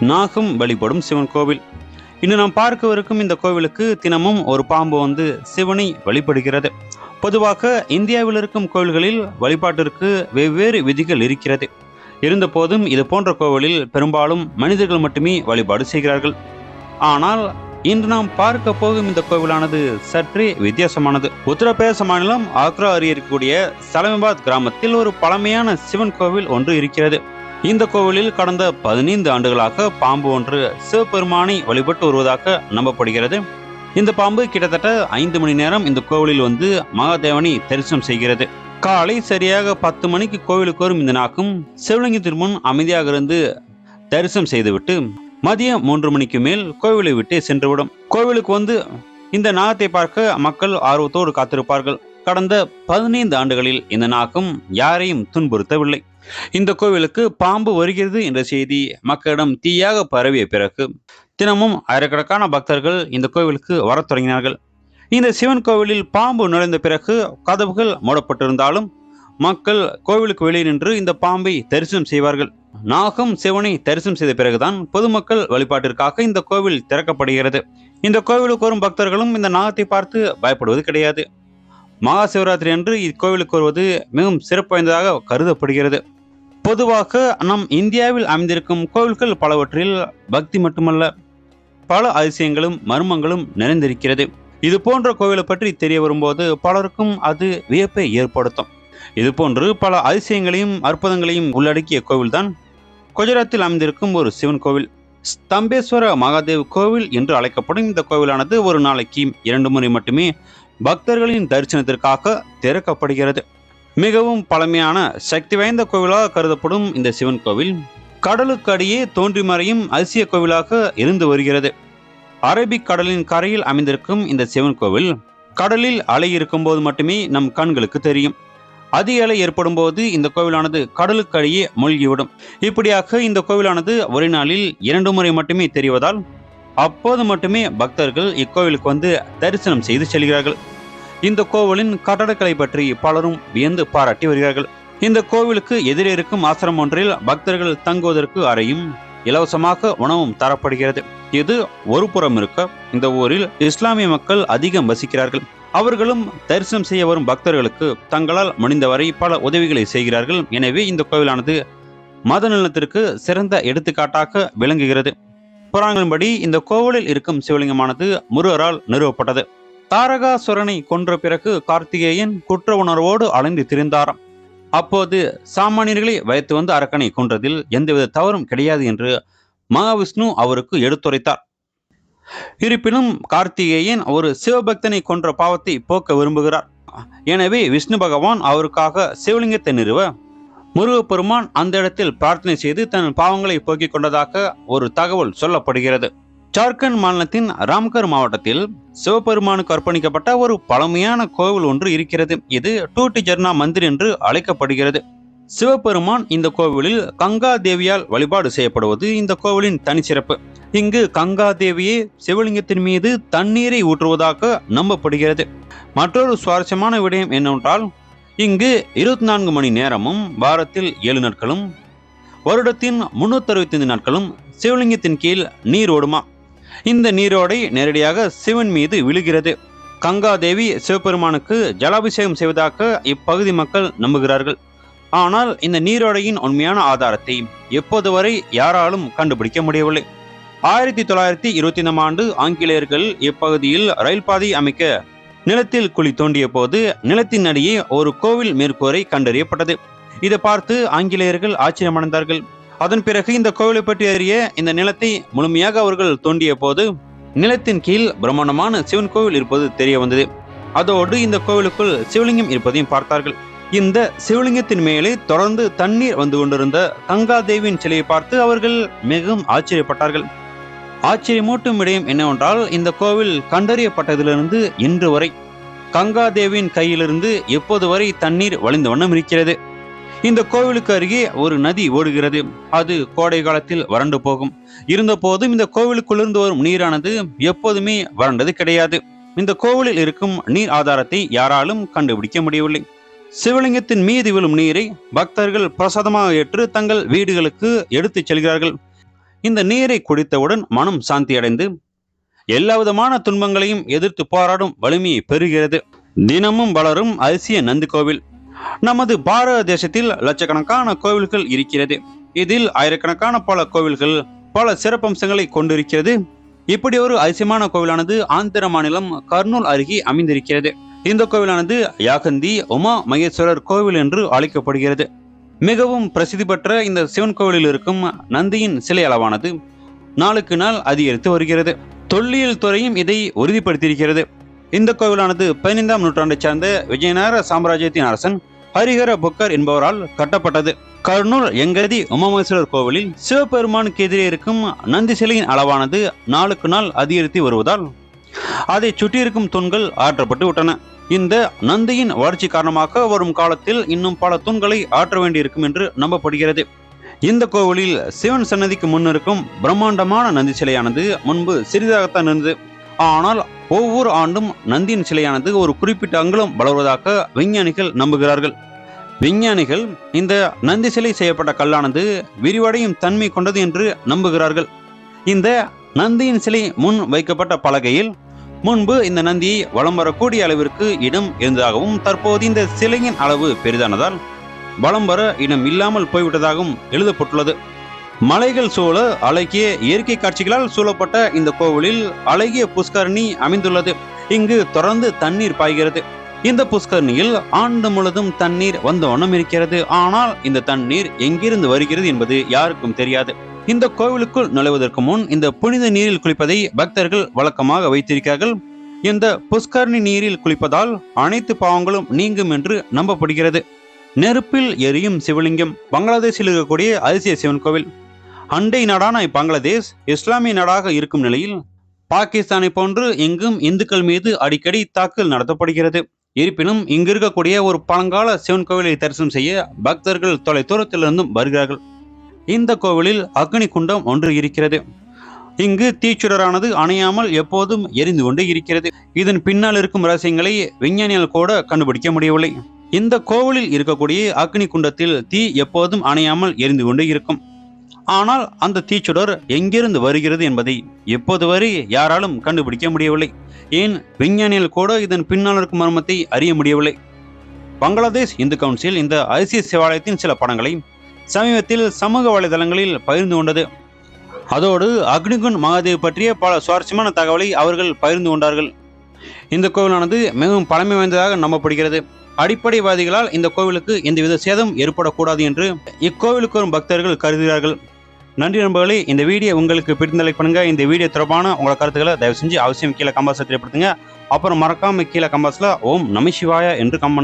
நாகம் வழிபடும் சிவன் கோவில். இன்று நாம் பார்க்கவிருக்கும் இந்த கோவிலுக்கு தினமும் ஒரு பாம்பு வந்து சிவனை வழிபடுகிறது. பொதுவாக இந்தியாவில் இருக்கும் கோவில்களில் வழிபாட்டிற்கு வெவ்வேறு விதிகள் இருக்கிறது. இருந்தபோதும் இது போன்ற கோவிலில் பெரும்பாலும் மனிதர்கள் மட்டுமே வழிபாடு செய்கிறார்கள். ஆனால் இன்று நாம் பார்க்க போகும் இந்த கோவிலானது சற்றே வித்தியாசமானது. உத்தரப்பிரதேச மாநிலம் ஆக்ரா அருகே இருக்கக்கூடிய சலமிபாத் கிராமத்தில் ஒரு பழமையான சிவன் கோவில் ஒன்று இருக்கிறது. இந்த கோவிலில் கடந்த பதினைந்து ஆண்டுகளாக பாம்பு ஒன்று சிவபெருமானை வழிபட்டு வருவதாக நம்பப்படுகிறது. இந்த பாம்பு கிட்டத்தட்ட ஐந்து மணி நேரம் இந்த கோவிலில் வந்து மகாதேவனை தரிசனம் செய்கிறது. காலை சரியாக பத்து மணிக்கு கோவிலுக்கு வரும் இந்த நாக்கும் சிவலிங்கத்தின் முன் அமைதியாக இருந்து தரிசனம் செய்துவிட்டு மதியம் மூன்று மணிக்கு மேல் கோவிலை விட்டு சென்றுவிடும். கோவிலுக்கு வந்து இந்த நாகத்தை பார்க்க மக்கள் ஆர்வத்தோடு காத்திருப்பார்கள். கடந்த பதினைந்து ஆண்டுகளில் இந்த நாக்கும் யாரையும் துன்புறுத்தவில்லை. இந்த கோவிலுக்கு பாம்பு வருகிறது என்ற செய்தி மக்களிடம் தீயாக பரவிய பிறகு தினமும் ஆயிரக்கணக்கான பக்தர்கள் இந்த கோவிலுக்கு வரத் தொடங்கினார்கள். இந்த சிவன் கோவிலில் பாம்பு நுழைந்த பிறகு கதவுகள் மூடப்பட்டிருந்தாலும் மக்கள் கோவிலுக்கு வெளியே நின்று இந்த பாம்பை தரிசனம் செய்வார்கள். நாகம் சிவனை தரிசனம் செய்த பிறகுதான் பொதுமக்கள் வழிபாட்டிற்காக இந்த கோவில் திறக்கப்படுகிறது. இந்த கோவிலுக்கு வரும் பக்தர்களும் இந்த நாகத்தை பார்த்து பயப்படுவது கிடையாது. மகா சிவராத்திரி அன்று இக்கோவிலுக்கு வருவது மிகவும் சிறப்பு வாய்ந்ததாக கருதப்படுகிறது. பொதுவாக நம் இந்தியாவில் அமைந்திருக்கும் கோவில்கள் பலவற்றில் பக்தி மட்டுமல்ல பல அதிசயங்களும் மர்மங்களும் நிறைந்திருக்கிறது. இது போன்ற கோவிலை பற்றி தெரிய வரும்போது பலருக்கும் அது வியப்பை ஏற்படுத்தும். இது போன்று பல அதிசயங்களையும் அற்புதங்களையும் உள்ளடக்கிய கோவில்தான் குஜராத்தில் அமைந்திருக்கும் ஒரு சிவன் கோவில். ஸ்தம்பேஸ்வர மகாதேவ் கோவில் என்று அழைக்கப்படும் இந்த கோவிலானது ஒரு நாளைக்கு இரண்டு முறை மட்டுமே பக்தர்களின் தரிசனத்திற்காக திறக்கப்படுகிறது. மிகவும் பழமையான சக்தி வாய்ந்த கோவிலாக கருதப்படும் இந்த சிவன் கோவில் கடலுக்கு அடியே தோன்றி மறையும் அதிசய கோவிலாக இருந்து வருகிறது. அரபிக் கடலின் கரையில் அமைந்திருக்கும் இந்த சிவன் கோவில் கடலில் அலை இருக்கும் போது மட்டுமே நம் கண்களுக்கு தெரியும். அதிக அலை ஏற்படும் போது இந்த கோவிலானது கடலுக்கு அடியே மூழ்கிவிடும். இப்படியாக இந்த கோவிலானது ஒரே நாளில் இரண்டு முறை மட்டுமே தெரிவதால் அப்போது மட்டுமே பக்தர்கள் இக்கோவிலுக்கு வந்து தரிசனம் செய்து செல்கிறார்கள். இந்த கோவிலின் கட்டடக்கலை பற்றி பலரும் வியந்து பாராட்டி வருகிறார்கள். இந்த கோவிலுக்கு எதிரே இருக்கும் ஆசிரமம் ஒன்றில் பக்தர்கள் தங்குவதற்கு அறையும் இலவசமாக உணவும் தரப்படுகிறது. இது ஒரு புறம் இருக்க இந்த ஊரில் இஸ்லாமிய மக்கள் அதிகம் வசிக்கிறார்கள். அவர்களும் தரிசனம் செய்ய வரும் பக்தர்களுக்கு தங்களால் முடிந்தவரை பல உதவிகளை செய்கிறார்கள். எனவே இந்த கோவிலானது மத நிலத்திற்கு சிறந்த எடுத்துக்காட்டாக விளங்குகிறது. புராணங்களின்படி இந்த கோவிலில் இருக்கும் சிவலிங்கமானது முருகரால் நிறுவப்பட்டது. தாரகாசுரனை கொன்ற பிறகு கார்த்திகேயன் குற்ற உணர்வோடு அலைந்து திரிந்தாராம். அப்போது சாமானியர்களை வைத்து வந்து அரக்கனை கொன்றதில் எந்தவித தவறும் கிடையாது என்று மகாவிஷ்ணு அவருக்கு எடுத்துரைத்தார். இருப்பினும் கார்த்திகேயன் ஒரு சிவபக்தனை கொன்ற பாவத்தை போக்க விரும்புகிறார். எனவே விஷ்ணு பகவான் அவருக்காக சிவலிங்கத்தை நிறுவ முருகப்பெருமான் அந்த இடத்தில் பிரார்த்தனை செய்து தன் பாவங்களை போக்கிக் கொண்டதாக ஒரு தகவல் சொல்லப்படுகிறது. ஜார்க்கண்ட் மாநிலத்தின் ராம்கர் மாவட்டத்தில் சிவபெருமானுக்கு அர்ப்பணிக்கப்பட்ட ஒரு பழமையான கோவில் ஒன்று இருக்கிறது. இது டூட்டி ஜர்னா மந்திர் என்று அழைக்கப்படுகிறது. சிவபெருமான் இந்த கோவிலில் கங்கா தேவியால் வழிபாடு செய்யப்படுவது இந்த கோவிலின் தனிச்சிறப்பு இங்கு கங்கா தேவியே சிவலிங்கத்தின் மீது தண்ணீரை ஊற்றுவதாக நம்பப்படுகிறது. மற்றொரு சுவாரஸ்யமான விடயம் என்னவென்றால் இங்கு இருபத்தி நான்கு மணி நேரமும் வாரத்தில் ஏழு நாட்களும் வருடத்தின் முன்னூத்தி அறுபத்தைந்து நாட்களும் சிவலிங்கத்தின் கீழ் நீர் ஓடுமா? இந்த நீரோடை நேரடியாக சிவன் மீது விழுகிறது. கங்கா தேவி சிவபெருமானுக்கு ஜலாபிஷேகம் செய்வதாக இப்பகுதி மக்கள் நம்புகிறார்கள். ஆனால் இந்த நீரோடையின் உண்மையான ஆதாரத்தை எப்போது வரை யாராலும் கண்டுபிடிக்க முடியவில்லை. ஆயிரத்தி தொள்ளாயிரத்தி இருபத்தி ஐந்தாம் ஆண்டு ஆங்கிலேயர்கள் இப்பகுதியில் ரயில் பாதை அமைக்க நிலத்தில் குழி தோண்டிய போது நிலத்தின் அடியே ஒரு கோவில் மேற்கூரை கண்டறியப்பட்டது. இதை பார்த்து ஆங்கிலேயர்கள் ஆச்சரியமடைந்தார்கள். அதன் பிறகு இந்த கோவிலை பற்றி அறிய இந்த நிலத்தை முழுமையாக அவர்கள் தோண்டிய போது நிலத்தின் கீழ் பிரம்மாண்டமான சிவன் கோவில் இருப்பது தெரிய வந்தது. அதோடு இந்த கோவிலுக்குள் சிவலிங்கம் இருப்பதையும் பார்த்தார்கள். இந்த சிவலிங்கத்தின் மேலே தொடர்ந்து தண்ணீர் வந்து கொண்டிருந்த கங்காதேவியின் சிலையை பார்த்து அவர்கள் மிகவும் ஆச்சரியப்பட்டார்கள். ஆச்சரியமூட்டும் விடயம் என்னவென்றால் இந்த கோவில் கண்டறியப்பட்டதிலிருந்து இன்று வரை கங்காதேவியின் கையிலிருந்து எப்போது வரை தண்ணீர் வழிந்த வண்ணம் இருக்கிறது. இந்த கோவிலுக்கு அருகே ஒரு நதி ஓடுகிறது. அது கோடை காலத்தில் வறண்டு போகும். இருந்த போதும் இந்த கோவிலுக்குள்ளிருந்து வரும் நீரானது எப்போதுமே வறண்டது கிடையாது. இந்த கோவிலில் இருக்கும் நீர் ஆதாரத்தை யாராலும் கண்டுபிடிக்க முடியவில்லை. சிவலிங்கத்தின் மீது விழும் நீரை பக்தர்கள் பிரசாதமாக ஏற்று தங்கள் வீடுகளுக்கு எடுத்துச் செல்கிறார்கள். இந்த நீரை குடித்தவுடன் மனம் சாந்தியடைந்து எல்லாவிதமான துன்பங்களையும் எதிர்த்து போராடும் வலிமையை பெறுகிறது. தினமும் வளரும் அரிசிய நந்தி கோவில். நமது பாரத தேசத்தில் லட்சக்கணக்கான கோவில்கள் இருக்கிறது. இதில் ஆயிரக்கணக்கான பல கோவில்கள் பல சிறப்பம்சங்களை கொண்டிருக்கிறது. இப்படி ஒரு அதிசயமான கோவிலானது ஆந்திர மாநிலம் கர்னூல் அருகே அமைந்திருக்கிறது. இந்த கோவிலானது யாகந்தி உமா மகேஸ்வரர் கோவில் என்று அழைக்கப்படுகிறது. மிகவும் பிரசித்தி பெற்ற இந்த சிவன் கோவிலில் இருக்கும் நந்தியின் சிலை அளவானது நாளுக்கு நாள் அதிகரித்து வருகிறது. தொல்லியல் துறையும் இதை உறுதிப்படுத்தியிருக்கிறது. இந்த கோவிலானது பதினைந்தாம் நூற்றாண்டைச் சார்ந்த விஜயநகர சாம்ராஜ்யத்தின் அரசன் ஹரிஹர புக்கர் என்பவரால் கட்டப்பட்டது. கர்னூல் எங்கதி உமாமேஸ்வரர் கோவிலில் சிவபெருமானுக்கு எதிரே இருக்கும் நந்தி சிலையின் அளவானது நாளுக்கு நாள் அதிகரித்து வருவதால் அதை சுற்றியிருக்கும் தூண்கள் ஆற்றப்பட்டு விட்டன. இந்த நந்தியின் வளர்ச்சி காரணமாக வரும் காலத்தில் இன்னும் பல தூண்களை ஆற்ற வேண்டியிருக்கும் என்று நம்பப்படுகிறது. இந்த கோவிலில் சிவன் சன்னதிக்கு முன் இருக்கும் பிரம்மாண்டமான நந்தி சிலையானது முன்பு சிறிதாகத்தான் இருந்தது. ஆனால் ஒவ்வொரு ஆண்டும் நந்தியின் சிலையானது ஒரு குறிப்பிட்ட அங்குலம் வளர்வதாக விஞ்ஞானிகள் நம்புகிறார்கள். விஞ்ஞானிகள் இந்த நந்தி சிலை செய்யப்பட்ட கல்லானது விரிவடையும் தன்மை கொண்டது என்று நம்புகிறார்கள். இந்த நந்தியின் சிலை முன் வைக்கப்பட்ட பலகையில் முன்பு இந்த நந்தி வலம் வரக்கூடிய அளவிற்கு இடம் இருந்ததாகவும் தற்போது இந்த சிலையின் அளவு பெரிதானதால் வலம் வர இடம் இல்லாமல் போய்விட்டதாகவும் எழுதப்பட்டுள்ளது. மலைகள் சூழ அழகிய இயற்கை காட்சிகளால் சூழப்பட்ட இந்த கோவிலில் அழகிய புஷ்கரணி அமைந்துள்ளது. இங்கு தொடர்ந்து தண்ணீர் பாய்கிறது. இந்த புஷ்கரணியில் ஆண்டு முழுதும் தண்ணீர் வந்த வண்ணம் இருக்கிறது. ஆனால் இந்த தண்ணீர் எங்கிருந்து வருகிறது என்பது யாருக்கும் தெரியாது. இந்த கோவிலுக்குள் நுழைவதற்கு முன் இந்த புனித நீரில் குளிப்பதை பக்தர்கள் வழக்கமாக வைத்திருக்கிறார்கள். இந்த புஷ்கரணி நீரில் குளிப்பதால் அனைத்து பாவங்களும் நீங்கும் என்று நம்பப்படுகிறது. நெருப்பில் எரியும் சிவலிங்கம் பங்களாதேஷில் இருக்கக்கூடிய அதிசய சிவன் கோவில் அண்டை நாடான பங்களாதேஷ் இஸ்லாமிய நாடாக இருக்கும் நிலையில் பாகிஸ்தானை போன்று இங்கும் இந்துக்கள் மீது அடிக்கடி தாக்குதல் நடத்தப்படுகிறது. இருப்பினும் இங்கு இருக்கக்கூடிய ஒரு பழங்கால சிவன் கோவிலை தரிசனம் செய்ய பக்தர்கள் தொலை தூரத்திலிருந்தும் வருகிறார்கள். இந்த கோவிலில் அக்னி குண்டம் ஒன்று இருக்கிறது. இங்கு தீச்சுடரானது அணையாமல் எப்போதும் எரிந்து கொண்டு இருக்கிறது. இதன் பின்னால் இருக்கும் ரகசியங்களை விஞ்ஞானிகள் கூட கண்டுபிடிக்க முடியவில்லை. இந்த கோவிலில் இருக்கக்கூடிய அக்னி குண்டத்தில் தீ எப்போதும் அணையாமல் எரிந்து கொண்டு இருக்கும். ஆனால் அந்த தீச்சுடர் எங்கிருந்து வருகிறது என்பதை எப்போது வரை யாராலும் கண்டுபிடிக்க முடியவில்லை. ஏன் விஞ்ஞானிகள் கூட இதன் பின்னால் இருக்கும் மர்மத்தை அறிய முடியவில்லை. பங்களாதேஷ் இந்து கவுன்சில் இந்த ஐசிஎஸ் சிவாலயத்தின் சில படங்களை சமீபத்தில் சமூக வலைதளங்களில் பகிர்ந்து கொண்டது. அதோடு அக்னிகுண்ட் மகாதேவ் பற்றிய பல சுவாரஸ்யமான தகவலை அவர்கள் பகிர்ந்து கொண்டார்கள். இந்த கோவிலானது மிகவும் பழமை வாய்ந்ததாக நம்பப்படுகிறது. அடிப்படைவாதிகளால் இந்த கோவிலுக்கு எந்தவித சேதம் ஏற்படக்கூடாது என்று இக்கோவிலுக்கு வரும் பக்தர்கள் கருதுகிறார்கள். நன்றி நண்பர்களே இந்த வீடியோ உங்களுக்கு பிடித்த லைக் பண்ணுங்க. இந்த வீடியோ தொடர்பான உங்களோட கருத்துக்களை தயவு செஞ்சு அவசியம் கீழே கம்பாஸில் தெரியப்படுத்துங்க. அப்புறம் மறக்காம கீழே கம்பாஸில் ஓம் நம சிவாயா என்று கம்